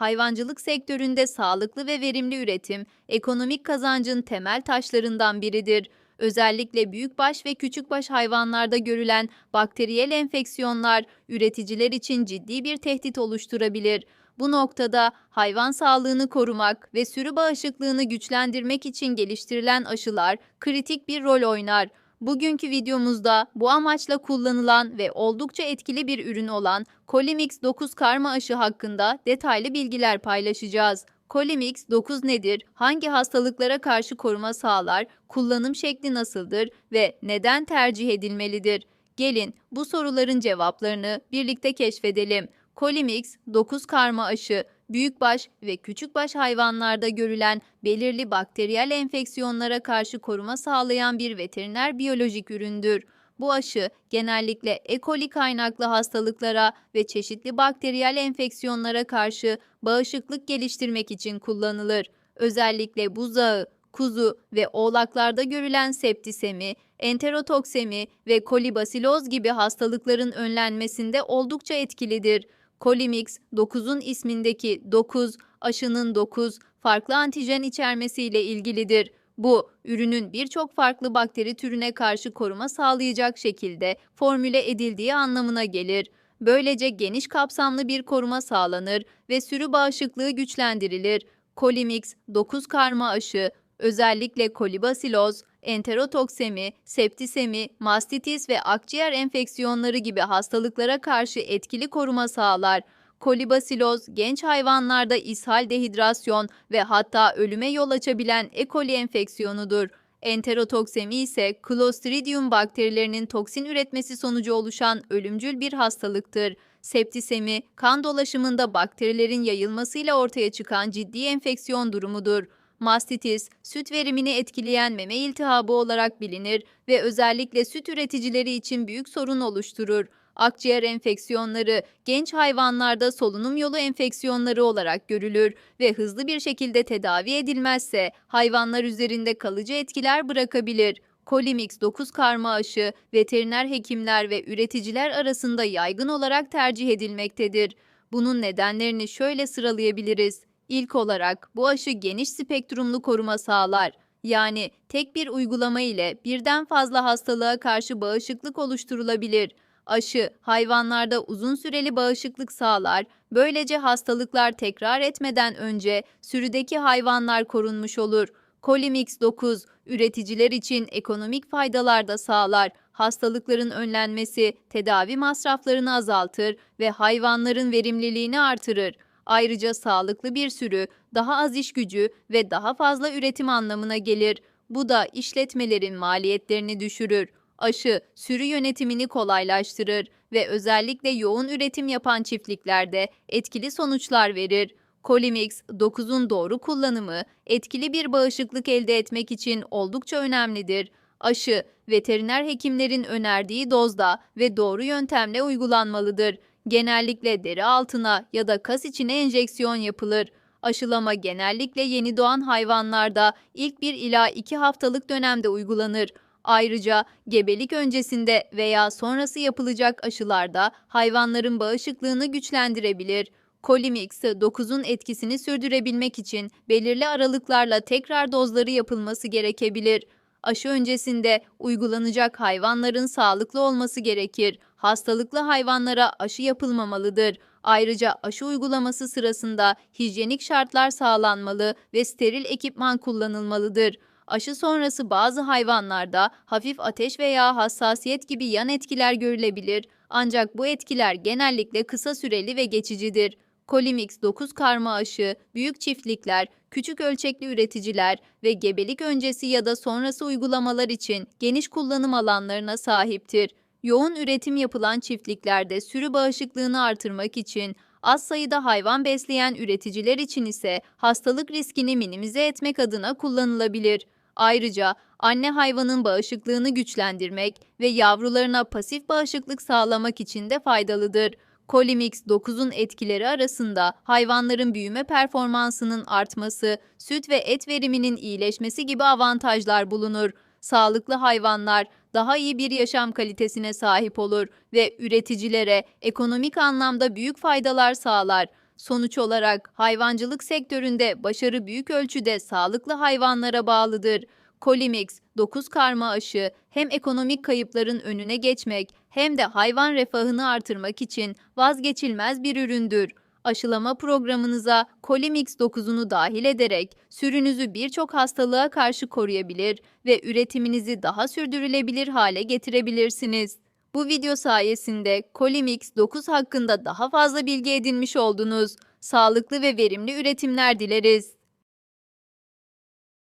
hayvancılık sektöründe sağlıklı ve verimli üretim, ekonomik kazancın temel taşlarından biridir. Özellikle büyükbaş ve küçükbaş hayvanlarda görülen bakteriyel enfeksiyonlar üreticiler için ciddi bir tehdit oluşturabilir. Bu noktada hayvan sağlığını korumak ve sürü bağışıklığını güçlendirmek için geliştirilen aşılar kritik bir rol oynar. Bugünkü videomuzda bu amaçla kullanılan ve oldukça etkili bir ürün olan Colimix 9 karma aşı hakkında detaylı bilgiler paylaşacağız. Colimix 9 nedir? Hangi hastalıklara karşı koruma sağlar? Kullanım şekli nasıldır ve neden tercih edilmelidir? Gelin bu soruların cevaplarını birlikte keşfedelim. Colimix 9 karma aşı büyükbaş ve küçükbaş hayvanlarda görülen belirli bakteriyel enfeksiyonlara karşı koruma sağlayan bir veteriner biyolojik üründür. Bu aşı genellikle E. coli kaynaklı hastalıklara ve çeşitli bakteriyel enfeksiyonlara karşı bağışıklık geliştirmek için kullanılır. Özellikle buzağı, kuzu ve oğlaklarda görülen septisemi, enterotoksemi ve kolibasiloz gibi hastalıkların önlenmesinde oldukça etkilidir. Colimix 9'un ismindeki 9 aşının 9 farklı antijen içermesiyle ilgilidir. Bu, ürünün birçok farklı bakteri türüne karşı koruma sağlayacak şekilde formüle edildiği anlamına gelir. Böylece geniş kapsamlı bir koruma sağlanır ve sürü bağışıklığı güçlendirilir. Colimix 9 karma aşı, özellikle kolibasiloz, enterotoksemi, septisemi, mastitis ve akciğer enfeksiyonları gibi hastalıklara karşı etkili koruma sağlar. Kolibasiloz, genç hayvanlarda ishal dehidrasyon ve hatta ölüme yol açabilen E. coli enfeksiyonudur. Enterotoksemi ise Clostridium bakterilerinin toksin üretmesi sonucu oluşan ölümcül bir hastalıktır. Septisemi, kan dolaşımında bakterilerin yayılmasıyla ortaya çıkan ciddi enfeksiyon durumudur. Mastitis, süt verimini etkileyen meme iltihabı olarak bilinir ve özellikle süt üreticileri için büyük sorun oluşturur. Akciğer enfeksiyonları genç hayvanlarda solunum yolu enfeksiyonları olarak görülür ve hızlı bir şekilde tedavi edilmezse hayvanlar üzerinde kalıcı etkiler bırakabilir. Colimix 9 karma aşı veteriner hekimler ve üreticiler arasında yaygın olarak tercih edilmektedir. Bunun nedenlerini şöyle sıralayabiliriz. İlk olarak bu aşı geniş spektrumlu koruma sağlar. Yani tek bir uygulama ile birden fazla hastalığa karşı bağışıklık oluşturulabilir. Aşı hayvanlarda uzun süreli bağışıklık sağlar. Böylece hastalıklar tekrar etmeden önce sürüdeki hayvanlar korunmuş olur. Colimix 9 üreticiler için ekonomik faydalar da sağlar. Hastalıkların önlenmesi tedavi masraflarını azaltır ve hayvanların verimliliğini artırır. Ayrıca sağlıklı bir sürü, daha az iş gücü ve daha fazla üretim anlamına gelir. Bu da işletmelerin maliyetlerini düşürür. Aşı, sürü yönetimini kolaylaştırır ve özellikle yoğun üretim yapan çiftliklerde etkili sonuçlar verir. Colimix 9'un doğru kullanımı etkili bir bağışıklık elde etmek için oldukça önemlidir. Aşı, veteriner hekimlerin önerdiği dozda ve doğru yöntemle uygulanmalıdır. Genellikle deri altına ya da kas içine enjeksiyon yapılır. Aşılama genellikle yeni doğan hayvanlarda ilk 1 ila 2 haftalık dönemde uygulanır. Ayrıca gebelik öncesinde veya sonrası yapılacak aşılarda hayvanların bağışıklığını güçlendirebilir. Colimix 9'un etkisini sürdürebilmek için belirli aralıklarla tekrar dozları yapılması gerekebilir. Aşı öncesinde uygulanacak hayvanların sağlıklı olması gerekir. Hastalıklı hayvanlara aşı yapılmamalıdır. Ayrıca aşı uygulaması sırasında hijyenik şartlar sağlanmalı ve steril ekipman kullanılmalıdır. Aşı sonrası bazı hayvanlarda hafif ateş veya hassasiyet gibi yan etkiler görülebilir ancak bu etkiler genellikle kısa süreli ve geçicidir. Colimix 9 karma aşı, büyük çiftlikler, küçük ölçekli üreticiler ve gebelik öncesi ya da sonrası uygulamalar için geniş kullanım alanlarına sahiptir. Yoğun üretim yapılan çiftliklerde sürü bağışıklığını artırmak için az sayıda hayvan besleyen üreticiler için ise hastalık riskini minimize etmek adına kullanılabilir. Ayrıca anne hayvanın bağışıklığını güçlendirmek ve yavrularına pasif bağışıklık sağlamak için de faydalıdır. Colimix 9'un etkileri arasında hayvanların büyüme performansının artması, süt ve et veriminin iyileşmesi gibi avantajlar bulunur. Sağlıklı hayvanlar daha iyi bir yaşam kalitesine sahip olur ve üreticilere ekonomik anlamda büyük faydalar sağlar. Sonuç olarak hayvancılık sektöründe başarı büyük ölçüde sağlıklı hayvanlara bağlıdır. Colimix 9 karma aşı hem ekonomik kayıpların önüne geçmek hem de hayvan refahını artırmak için vazgeçilmez bir üründür. Aşılama programınıza Colimix 9'unu dahil ederek sürünüzü birçok hastalığa karşı koruyabilir ve üretiminizi daha sürdürülebilir hale getirebilirsiniz. Bu video sayesinde Colimix 9 hakkında daha fazla bilgi edinmiş oldunuz. Sağlıklı ve verimli üretimler dileriz.